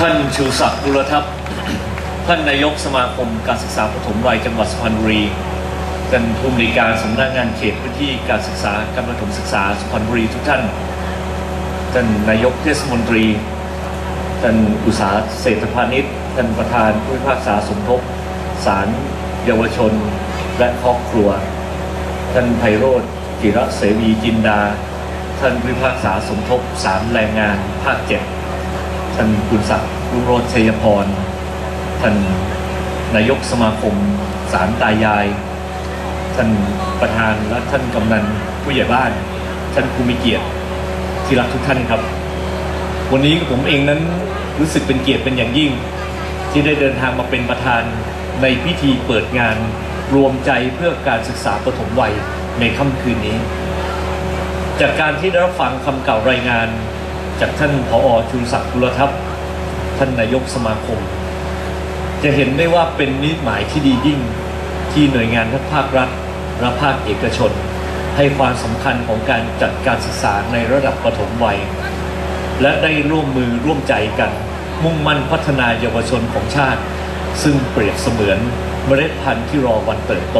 ท่านชูศักดิ์บุรทัพท่านนายกสมาคมการศึกษาปฐมวัยจังหวัดสุพรรณบุรีท่านผู้อำนวยการสำนักงานเขตพื้นที่การศึกษาการประถมศึกษาสุพรรณบุรีทุกท่าน ท่านนายกเทศมนตรี ท่านอุตสาหเศรษฐพาณิชย์ ท่านประธานผู้พิพากษาสมทบศาลเยาวชน และครอบครัว ท่านไพโรธจิระเสวีจินดา ท่านผู้พิพากษาสมทบศาลแรงงานภาคเจ็ด ท่านคุณศักดิ์รุโรจน์ชัยพร ท่านนายกสมาคมสารตายาย ท่านประธานและท่านกำนันผู้ใหญ่บ้าน ท่านภูมิเกียรติที่รักทุกท่านครับ วันนี้ผมเองนั้นรู้สึกเป็นเกียรติเป็นอย่างยิ่ง ที่ได้เดินทางมาเป็นประธานในพิธีเปิดงานรวมใจเพื่อการศึกษาปฐมวัยในค่ำคืนนี้ จากการที่ได้รับฟังคำกล่าวรายงาน จากท่านผอชูศักดิ์กุลทัพย์ท่านนายกสมาคม จะเห็นได้ว่าเป็นนิหมายที่ดียิ่งที่หน่วยงานทั้งภาครัฐและภาคเอกชน ให้ความสำคัญของการจัดการศึกษาในระดับปฐมวัย และได้ร่วมมือร่วมใจกัน มุ่งมั่นพัฒนาเยาวชนของชาติ ซึ่งเปรียบเสมือนเมล็ดพันธุ์ที่รอวันเติบโต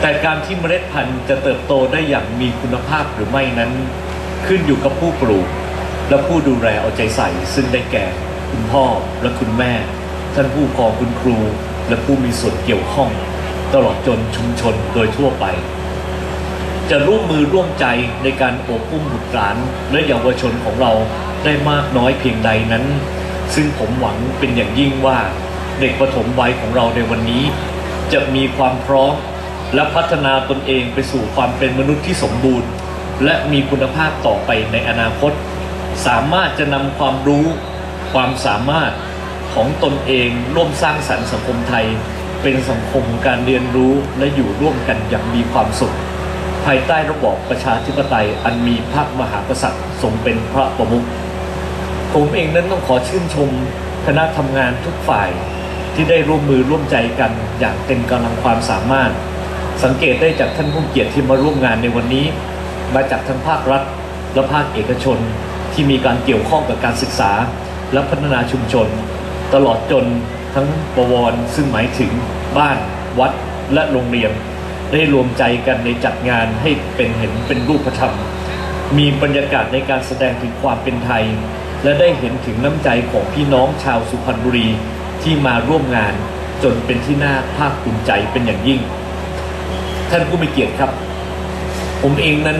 แต่การที่เมล็ดพันธุ์จะเติบโตได้อย่างมีคุณภาพหรือไม่นั้น ขึ้นอยู่กับผู้ปลูก และผู้ดูแลเอาใจใส่ ซึ่งได้แก่คุณพ่อและคุณแม่ ท่านผู้ปกครองคุณครู และผู้มีส่วนเกี่ยวข้อง ตลอดจนชุมชนโดยทั่วไป จะร่วมมือร่วมใจในการอบอุ้มบุตรหลานและเยาวชนของเราได้มากน้อยเพียงใดนั้น ซึ่งผมหวังเป็นอย่างยิ่งว่าเด็กประถมวัยของเราในวันนี้ จะมีความพร้อมและพัฒนาตนเองไปสู่ความเป็นมนุษย์ที่สมบูรณ์ และมีคุณภาพต่อไปในอนาคต สามารถจะนำความรู้ความสามารถของตนเองร่วมสร้างสรรค์สังคมไทย เป็นสังคมการเรียนรู้และอยู่ร่วมกันอย่างมีความสุข ภายใต้ระบอบประชาธิปไตยอันมีพระมหากษัตริย์ทรงเป็นพระประมุขผมเองนั้นต้องขอชื่นชมคณะทำงานทุกฝ่ายที่ได้ร่วมมือร่วมใจกันอย่างเต็มกำลังความสามารถ สังเกตได้จากท่านผู้เกียรติที่มาร่วมงานในวันนี้ มาจากทั้งภาครัฐและภาคเอกชน ที่มีการเกี่ยวข้องกับการศึกษา และพัฒนาชุมชน ตลอดจนทั้งบวรซึ่งหมายถึงบ้านวัดและโรงเรียน ได้รวมใจกันในจัดงานให้เป็นเห็นเป็นรูปธรรม มีบรรยากาศในการแสดงถึงความเป็นไทย และได้เห็นถึงน้ำใจของพี่น้องชาวสุพรรณบุรีที่มาร่วมงานจนเป็นที่น่าภาคภูมิใจเป็นอย่างยิ่ง ท่านผู้มีเกียรติครับ ผมเองนั้น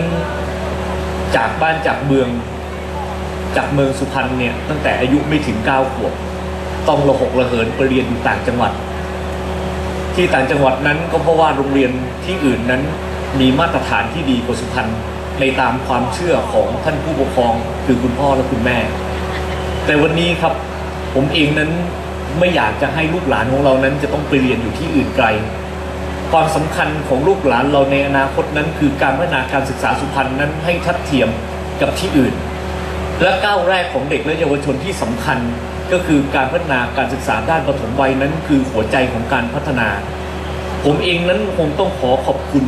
จากบ้านจากเมือง จากเมืองสุพรรณเนี่ยตั้งแต่อายุไม่ถึงเก้าขวบต้องระหกระเหินไปเรียนอยู่ต่างจังหวัด ที่ต่างจังหวัดนั้นก็เพราะว่าโรงเรียนที่อื่นนั้นมีมาตรฐานที่ดีกว่าสุพรรณในตามความเชื่อของท่านผู้ปกครองคือคุณพ่อและคุณแม่ แต่วันนี้ครับผมเองนั้นไม่อยากจะให้ลูกหลานของเรานั้นจะต้องไปเรียนอยู่ที่อื่นไกล ความสำคัญของลูกหลานเราในอนาคตนั้น คือการพัฒนาการศึกษาสุพรรณนั้นให้ทัดเทียมกับที่อื่น และก้าวแรกของเด็กและเยาวชนที่สำคัญก็คือการพัฒนาการศึกษาด้านปฐมวัยนั้น คือหัวใจของการพัฒนา ผมเองนั้นคงต้องขอขอบคุณ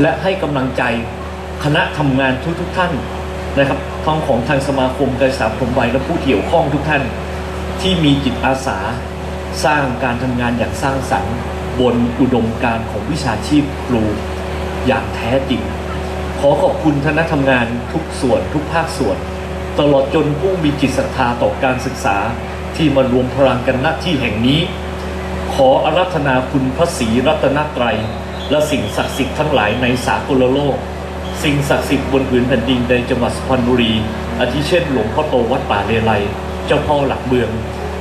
และให้กำลังใจคณะทำงานทุกทุกท่านนะครับทั้งของทางสมาคมการศึกษาปฐมวัยและผู้เกี่ยวข้องทุกท่าน ที่มีจิตอาสา สร้างการทำงานอย่างสร้างสรรค์ บนอุดมการณ์ของวิชาชีพครูอย่างแท้จริง ขอขอบคุณคณะทำงานทุกส่วนทุกภาคส่วน ตลอดจนผู้มีจิตศรัทธาต่อการศึกษาที่มารวมพลังกันณที่แห่งนี้ ขออารัธนาคุณพระศรีรัตนตรัย และสิ่งศักดิ์สิทธิ์ทั้งหลายในสากลโลก สิ่งศักดิ์สิทธิ์บนผืนแผ่นดินในจังหวัดสุพรรณบุรี อาทิเช่นหลวงพ่อโตวัดป่าเลไลเจ้าพ่อหลักเมือง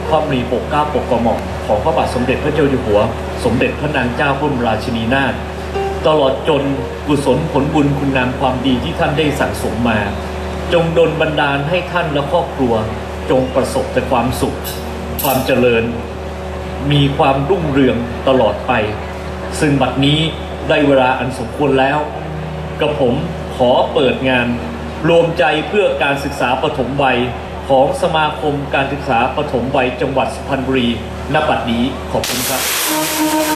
พระมรีปกเก้าปกกระหม่อมของพระบาทสมเด็จพระเจ้าอยู่หัว สมเด็จพระนางเจ้าพระบรมราชินีนาถตลอดจนกุศลผลบุญคุณงามความดีที่ท่านได้สั่งสมมา จงดลบันดาลให้ท่านและครอบครัว จงประสบแต่ความสุข ความเจริญ มีความรุ่งเรืองตลอดไป ซึ่งบัดนี้ได้เวลาอันสมควรแล้ว กระผมขอเปิดงาน รวมใจเพื่อการศึกษาปฐมวัยของสมาคมการศึกษาปฐมวัยจังหวัดสุพรรณบุรีณบัดนี้ขอบคุณครับ